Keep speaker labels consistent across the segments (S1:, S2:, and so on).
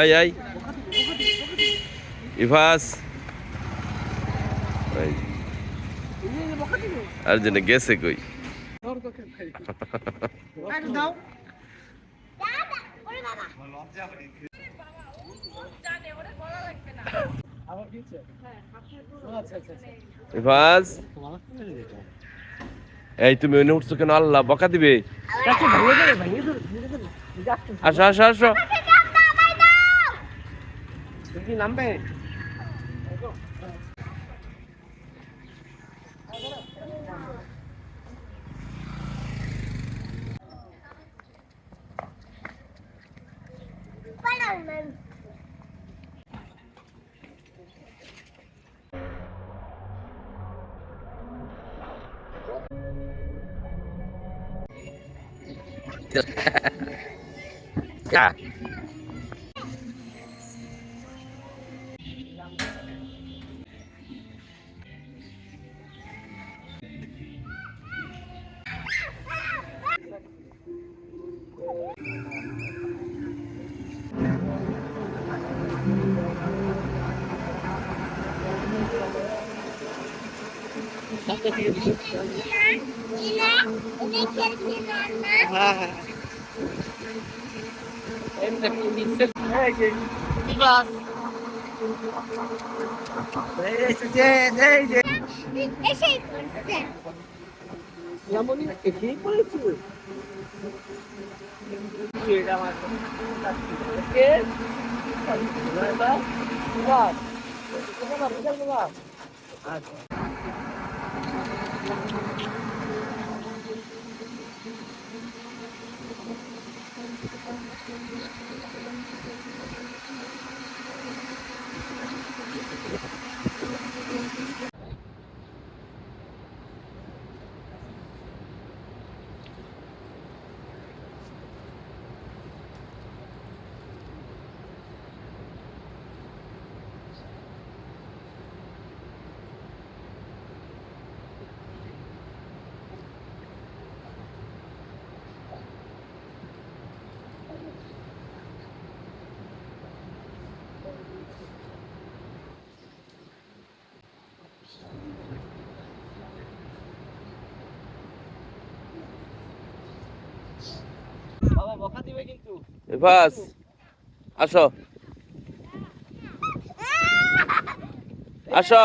S1: এই এই। এই। আর জন্য গেছে কই? ইফাস এই তুমি ওনে উঠছো কেন? আল্লাহ বকা দিবে? আসো আসো আসো।
S2: নামবে
S1: Ya.
S2: হ্যাঁ হ্যাঁ
S3: এসেই পড়ছে
S2: ঠিক বলেছি এটা আমার আচ্ছা বাবা বকা দিবে
S1: ইফাস আসো। আসো।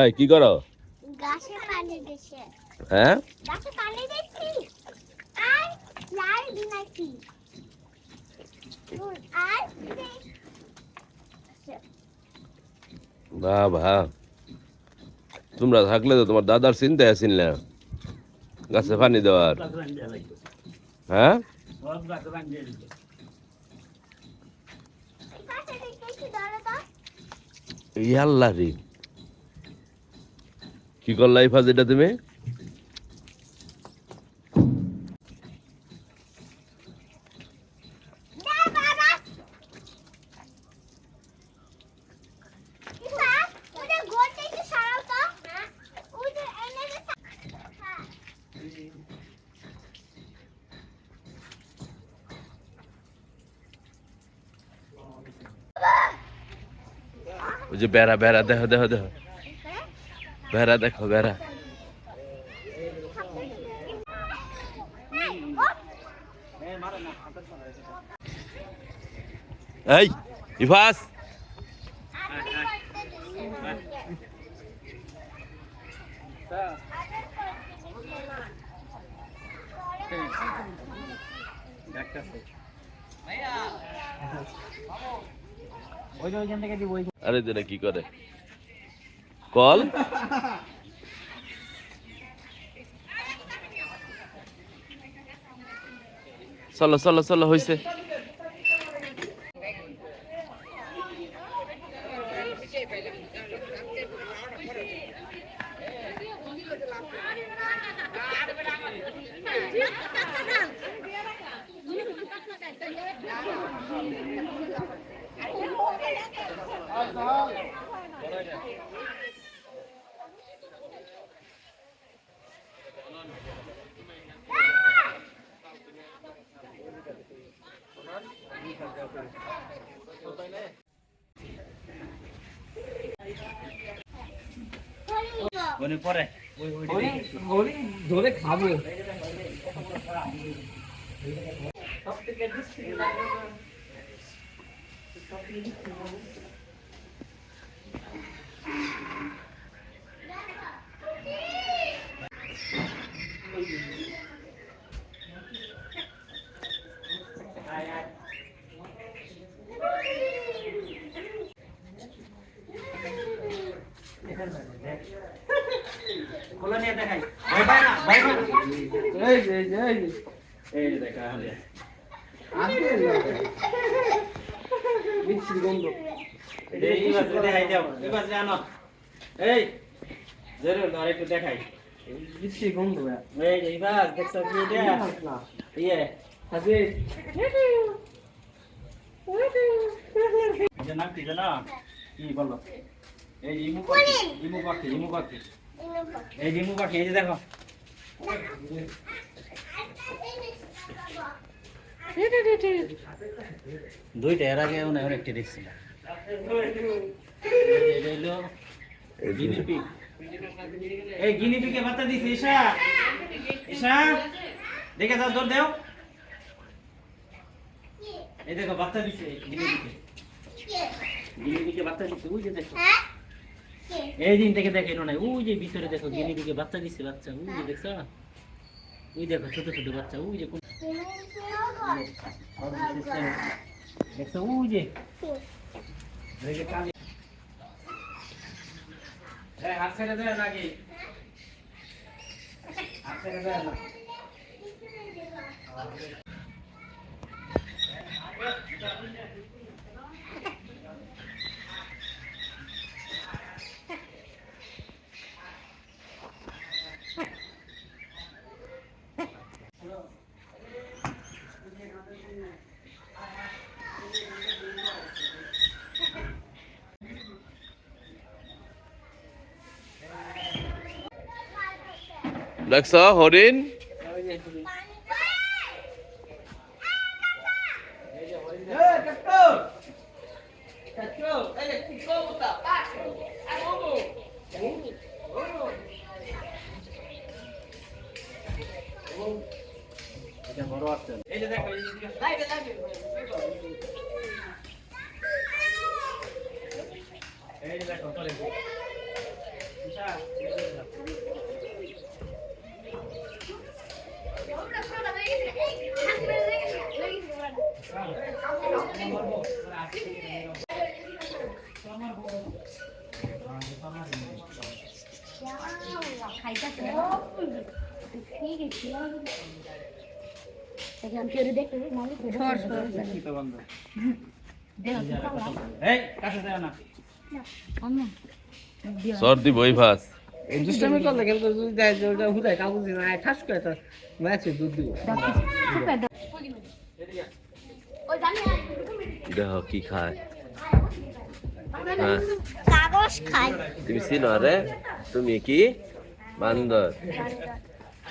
S1: এই কি করো?
S3: গাছে পানি দিছে।
S1: হ্যাঁ?
S3: গাছে পানি দিচ্ছি। আর লাল আর
S1: বাবা। তোমরা থাকলে তো তোমার দাদার চিন্তায় আসিল না। গাছে পানি দেওয়ার। হ্যাঁ? ইয়াল্লা রে। কি কর লাইফ আছে এটা তুমি? ওই যে বেড়া বেড়া দেহ দেহ দেহ বেড়া দেখো বেড়া।
S2: এই ওই
S1: আরে দিনে কি করে? কল। চলো চলো চলো হয়েছে
S2: ওনে পরে ওই ধরে খাব খোলা নিয়ে দেখাই ভাই ভাই না ভাই না এই যে এই যে এই যে। এই যে দেখা হলে মিষ্টির গন্ধ। এই দেখাই দাও। এবার জানো এই জরুর আর একটু দেখাই। মিষ্টি গন্ধ এই যে এবার দেখছ কি এটা? ইয়ে। হাসি এটা নাম কি জানো কি বলো? এই ইমু পাখি ইমু পাখি ইমু পাখি। এই ইমু পাখি এই যে দেখো। দুইটা এর আগে মনে হয় একটি দেখছিলাম এই যে এটা হলো গিনি পিগ এই বাচ্চা দিছে ঈশা। ঈশা দেখে যাও দৌড় দেও। এই দেখো বাচ্চা দিছে গিনি পিগে গিনি পিগে বাচ্চা দিছে ওই যে দেখো। এই দিন থেকে দেখে নাই। ওই যে ভিতরে দেখো গিনি পিগে বাচ্চা দিছে বাচ্চা। ওই যে দেখছ? ওই দেখো ছোট ছোট বাচ্চা। ওই যে কোন- দেখছ? ওই যে। হাত ছেড়ে দেয় নাকি? হাত ছেড়ে দেয় না।
S1: দেখছ হরিণ
S2: এই যে দেখো এই যে এই যে দেখো চলে ঈশা এই
S1: সর্দি বই ভাস
S4: দুষ্টামি করলে কিন্তু যদি দেয় যে ওটা হুদায় কাগজ না ঠাস করে তো ম্যাচে দুধ দিব
S1: দেহ কি খায়। হ্যাঁ।
S3: কাগজ
S1: তুমি চিনো রে তুমি কি? বান্দর।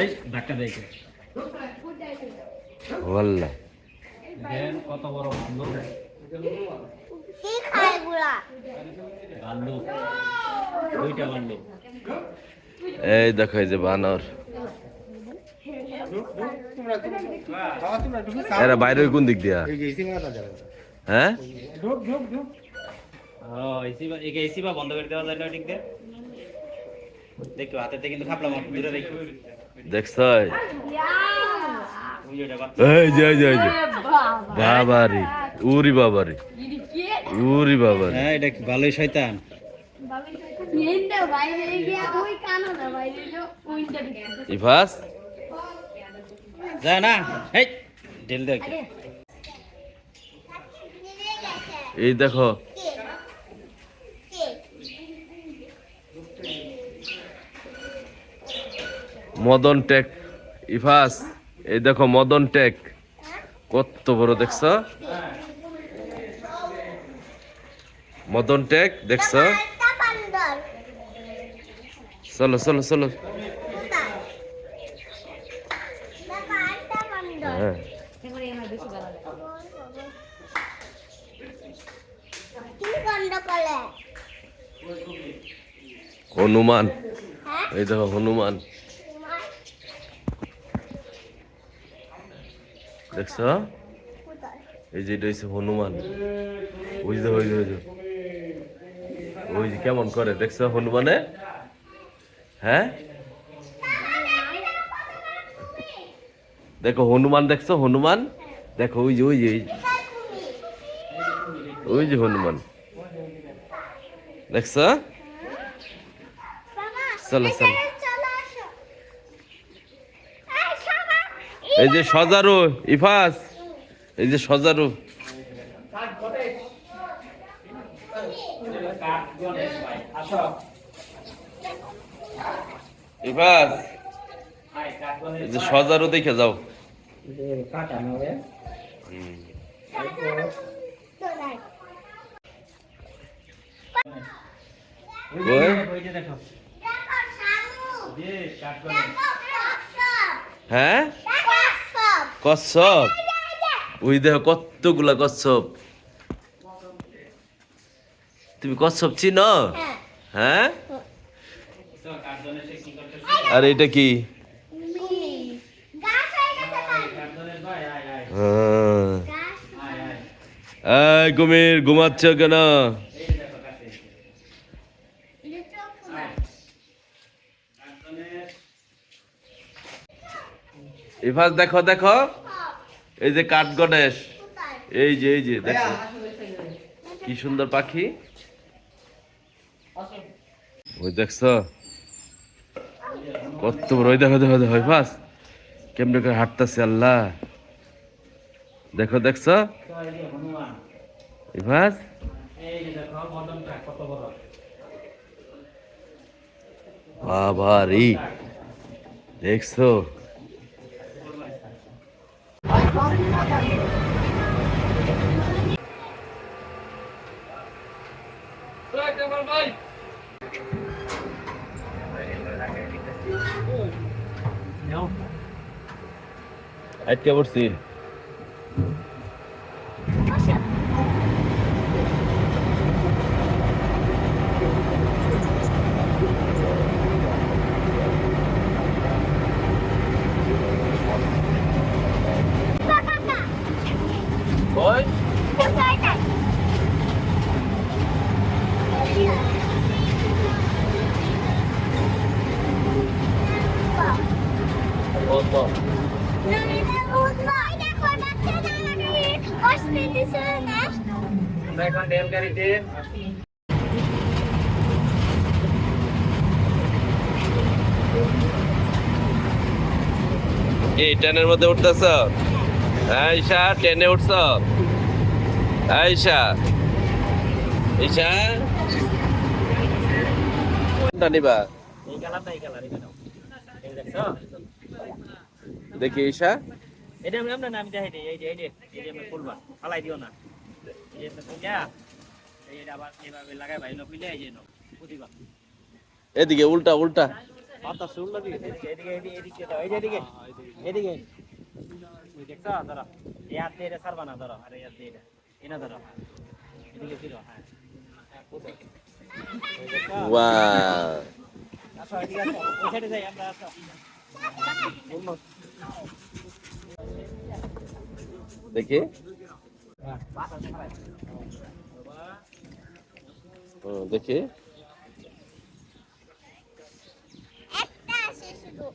S1: এই
S2: ধাক্কা দেখে
S1: ওয়াল্লাহ।
S2: দেখেন কত বড় ভাল্লুক
S3: কি খায়গুলা
S2: ভাল্লুক দুইটা ভাল্লুক
S1: এই দেখো এই যে বানর। এরা বাইরে কোন দিক দিয়া? হ্যাঁ? বাবারি উরি বাবারি। উরি বাবারি।
S2: হ্যাঁ এটা ভালোই শয়তান।
S1: ইফাস?
S2: যায় না এই ঢেল দেখ
S1: এই দেখো। মদন টেক, ইফাস, এই দেখো মদন টেক। কত বড় দেখছ? মদন টেক, দেখছ? চলো চলো চলো
S3: বাবা একটা বান্দর
S1: হ্যাঁ
S3: কি গন্ধ করে
S1: হনুমান।
S3: হ্যাঁ?
S1: এই দেখো হনুমান। দেখছ? এই যে এটা হচ্ছে হনুমান। ওই যে ওই যে ওই যে। কেমন করে দেখছ হনুমানে? হ্যাঁ? দেখো হনুমান দেখছ? হনুমান? দেখো ওই যে ওই যে ওই যে। হনুমান। দেখছ? চলো, চলো।
S3: এই
S1: যে সজারু ইফাস। এই যে সজারু। ইফাস। এই যে সজারু দেখে যাও। ওই
S2: দেখো
S3: শামু
S2: যে কাঠগড়
S3: দেখো কচ্ছপ
S1: হ্যাঁ
S3: কচ্ছপ
S1: ওই দেখো কতগুলা কচ্ছপ তুমি কচ্ছপ চিনো
S3: হ্যাঁ
S1: হ্যাঁ আর এটা কি
S3: মিনি গাছ হয়ে
S1: ইফাস দেখো দেখো। এই যে কাঠ গণেশ। এই যে এই যে দেখো। কি সুন্দর পাখি। ওই দেখছ? কত বড়। ওই দেখো দেখো দেখো ইফাস কেমনে করে হাঁটতেছে আল্লাহ। দেখো দেখছ?
S2: ইফাজ এই দেখো কত বড়।
S1: বাবারি। দেখছ? আটকে পড়ছি। কি ট্রেনের মধ্যে উঠতেছ? আইসা ট্রেনে উঠছ? ঈশা
S2: এই এই এই
S1: দেখি ঈশা
S2: এই এই এই না এই এই ভাই এই
S1: এদিকে, উল্টা উল্টা।
S2: মাথা শুল লাগি এদিকে এদিকে এদিকে এদিকে দাও, এই যে এদিকে এদিকে। ওই দেখছ ধরো এই হাত দিয়ে এটা সারবা না ধরো আরে হাত দিয়ে এটা। এনা ধরো এদিকে ফিরো হ্যাঁ। হ্যাঁ, বুঝো। ওই দেখছ?
S1: ওয়া
S2: আসো এদিকে আসো। ওই সাইডে যাই আমরা আসো।
S1: দেখি। দেখি। তো